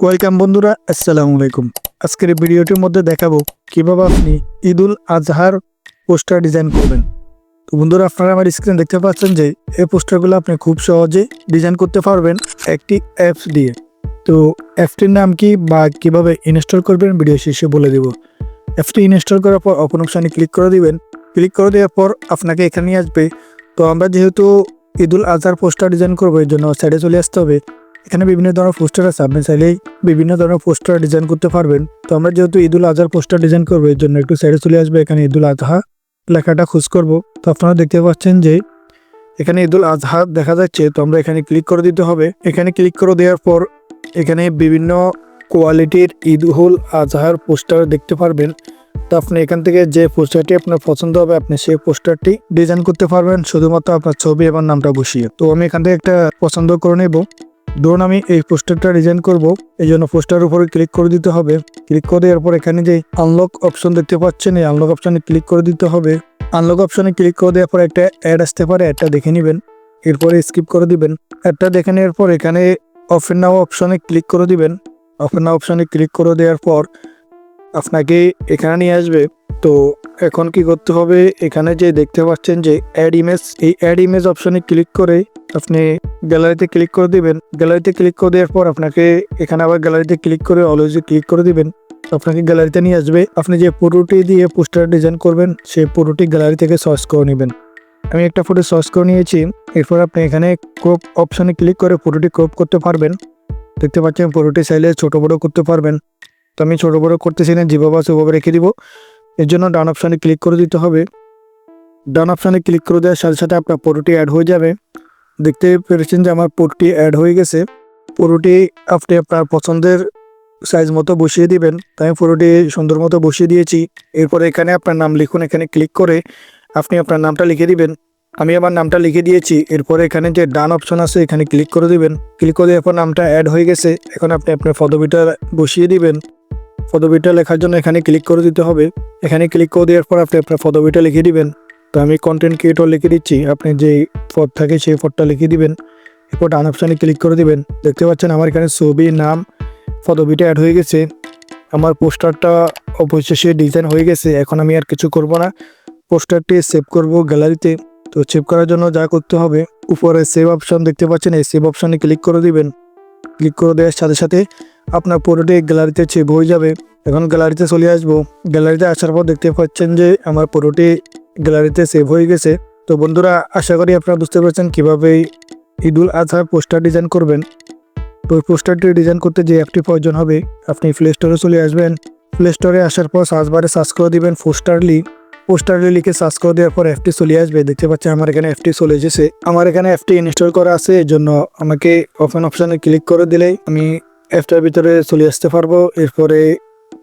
Welcome বন্ধুরা, আসসালামু আলাইকুম। আজকের ভিডিওটির মধ্যে দেখাবো কীভাবে আপনি ঈদুল আজহার পোস্টার ডিজাইন করবেন। তো বন্ধুরা, আপনারা আমার স্ক্রিন দেখতে পাচ্ছেন যে এই পোস্টারগুলো আপনি খুব সহজে ডিজাইন করতে পারবেন একটি অ্যাপস দিয়ে। তো অ্যাপটির নাম কি বা কীভাবে ইনস্টল করবেন ভিডিও শেষে বলে দেব। অ্যাপটি ইনস্টল করার পর ওপেন অপশানে ক্লিক করে দিবেন। ক্লিক করে দেওয়ার পর আপনাকে এখানে আসবে। তো আমরা যেহেতু ঈদুল আজহার পোস্টার ডিজাইন করব এর জন্য সাইডে চলে আসতে হবে। এখানে বিভিন্ন ধরনের পোস্টার আছে। আপনি চাইলেই বিভিন্ন ধরনের পোস্টার ডিজাইন করতে পারবেন। তো আমরা যেহেতু ঈদুল আজহার পোস্টার ডিজাইন করব এর জন্য একটু সাইডে চলে আসবে। এখানে ঈদুল আজহা লেখাটা খোঁজ করব। তো আপনারা দেখতে পাচ্ছেন যে এখানে ঈদুল আজহা দেখা যাচ্ছে। তো আমরা এখানে ক্লিক করে দিতে হবে। এখানে ক্লিক করে দেওয়ার পর এখানে বিভিন্ন কোয়ালিটির ঈদ ঈদুল আজহার পোস্টার দেখতে পারবেন। তো আপনি এখান থেকে যে পোস্টারটি আপনার পছন্দ হবে, আপনি সেই পোস্টারটি ডিজাইন করতে পারবেন। শুধুমাত্র আপনার ছবি এবং নামটা বসিয়ে। তো আমি এখান থেকে একটা পছন্দ করে নেব। ধরুন আমি এই পোস্টারটা ডিজাইন করব, এই জন্য পোস্টার উপরে ক্লিক করে দিতে হবে। ক্লিক করে দেওয়ার পর এখানে যে আনলক অপশন দেখতে পাচ্ছেন, এই আনলক অপশনে ক্লিক করে দিতে হবে। আনলক অপশনে ক্লিক করে দেওয়ার পর একটা অ্যাড আসতে পারে অ্যাডটা দেখে নেবেন। এরপরে স্কিপ করে দিবেন। অ্যাডটা দেখে নেওয়ার পর এখানে অফেন নাও অপশনে ক্লিক করে দিবেন। অফেন নাও অপশনে ক্লিক করে দেওয়ার পর আপনাকে এখানে নিয়ে আসবে। তো এখন কি করতে হবে? এখানে যে দেখতে পাচ্ছেন যে অ্যাড ইমেজ এই অ্যাড ইমেজ অপশনে ক্লিক করে আপনি গ্যালারিতে ক্লিক করে দিবেন। গ্যালারিতে ক্লিক করে দেওয়ার পর আপনাকে এখানে আবার গ্যালারিতে ক্লিক করে অলওয়েজে ক্লিক করে দিবেন। আপনাকে গ্যালারিতে নিয়ে আসবে। আপনি যে পুরোটি দিয়ে পোস্টার ডিজাইন করবেন, সেই পুরোটি গ্যালারি থেকে সর্চ করে নেবেন। আমি একটা ফটো সর্চ করে নিয়েছি। এরপর আপনি এখানে ক্রপ অপশানে ক্লিক করে পুরোটি ক্রপ করতে পারবেন। দেখতে পাচ্ছেন পুরোটি চাইলে ছোট বড় করতে পারবেন। তো আমি ছোট বড় করতেছি না আছে ওভাবে রেখে দিব। এর জন্য ডান অপশানে ক্লিক করে দিতে হবে। ডান অপশানে ক্লিক করে দেওয়ার সাথে সাথে আপনার পুরোটি অ্যাড হয়ে যাবে। দেখতে পেরেছেন যে আমার পুরোটি অ্যাড হয়ে গেছে। পুরোটি আপনি আপনার পছন্দের সাইজ মতো বসিয়ে দিবেন। তাই আমি পুরোটি সুন্দর মতো বসিয়ে দিয়েছি। এরপরে এখানে আপনার নাম লিখুন, এখানে ক্লিক করে আপনি আপনার নামটা লিখে দিবেন। আমি আমার নামটা লিখে দিয়েছি। এরপরে এখানে যে ডান অপশন আছে, এখানে ক্লিক করে দিবেন। ক্লিক করে দেওয়ার পর নামটা অ্যাড হয়ে গেছে। এখন আপনি আপনার পদবিটা বসিয়ে দিবেন। পদবিটা লেখার জন্য এখানে ক্লিক করে দিতে হবে। এখানে ক্লিক করে দেওয়ার পর আপনি আপনার পদবিটা লিখে দিবেন। তো আমি কন্টেন্ট ক্রিয়েটর লিখে দিচ্ছি। আপনি যে পদ থাকে সেই পদটা লিখে দিবেন। এরপর ডান অপশানে ক্লিক করে দিবেন। দেখতে পাচ্ছেন আমার এখানে ছবি নাম, পদবিটা অ্যাড হয়ে গেছে। আমার পোস্টারটা অবশেষে ডিজাইন হয়ে গেছে। এখন আমি আর কিছু করব না। পোস্টারটি সেভ করব গ্যালারিতে তো সেভ করার জন্য যা করতে হবে, উপরে সেভ অপশন দেখতে পাচ্ছেন। এই সেভ অপশনে ক্লিক করে দিবেন। ক্লিক করে দেওয়ার সাথে সাথে আপনার পুরোটি গ্যালারিতে সেভ হয়ে যাবে। এখন গ্যালারিতে চলে আসব। গ্যালারিতে আসার পর দেখতে পাচ্ছেন যে আমার পুরোটি গ্যালারিতে সেভ হয়ে গেছে। তো বন্ধুরা, আশা করি আপনারা বুঝতে পারছেন কীভাবে ঈদুল আজহার পোস্টার ডিজাইন করবেন। তো ওই পোস্টারটি ডিজাইন করতে যে অ্যাপটি প্রয়োজন হবে, আপনি প্লে স্টোরে চলে আসবেন। প্লে স্টোরে আসার পর সার্চ বারে সার্চ করে দিবেন পোস্টারলি পোস্টারলি লিখে সার্চ করে দেওয়ার পর অ্যাপটি চলে আসবে। দেখতে পাচ্ছেন আমার এখানে অ্যাপটি চলে এসেছে। আমার এখানে অ্যাপটি ইনস্টল করা আছে এর জন্য আমাকে ওপেন অপশানে ক্লিক করে দিলেই আমি অ্যাপটার ভিতরে চলে আসতে পারব। এরপরে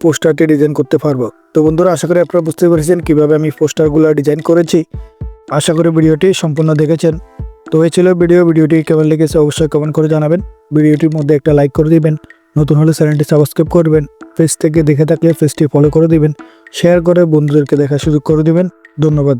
পোস্টারটি ডিজাইন করতে পারব। তো বন্ধুরা, আশা করি আপনারা বুঝতে পেরেছেন কীভাবে আমি পোস্টারগুলো ডিজাইন করেছি। আশা করি ভিডিওটি সম্পূর্ণ দেখেছেন। তো এই ছিল ভিডিও। ভিডিওটি কেমন লেগেছে অবশ্যই কমেন্ট করে জানাবেন। ভিডিওটির মধ্যে একটা লাইক করে দিবেন। নতুন হলে চ্যানেলটি সাবস্ক্রাইব করবেন। ফেস থেকে দেখে থাকলে ফেসটি ফলো করে দিবেন। শেয়ার করে বন্ধুদেরকে দেখার সুযোগ করে দিবেন। ধন্যবাদ।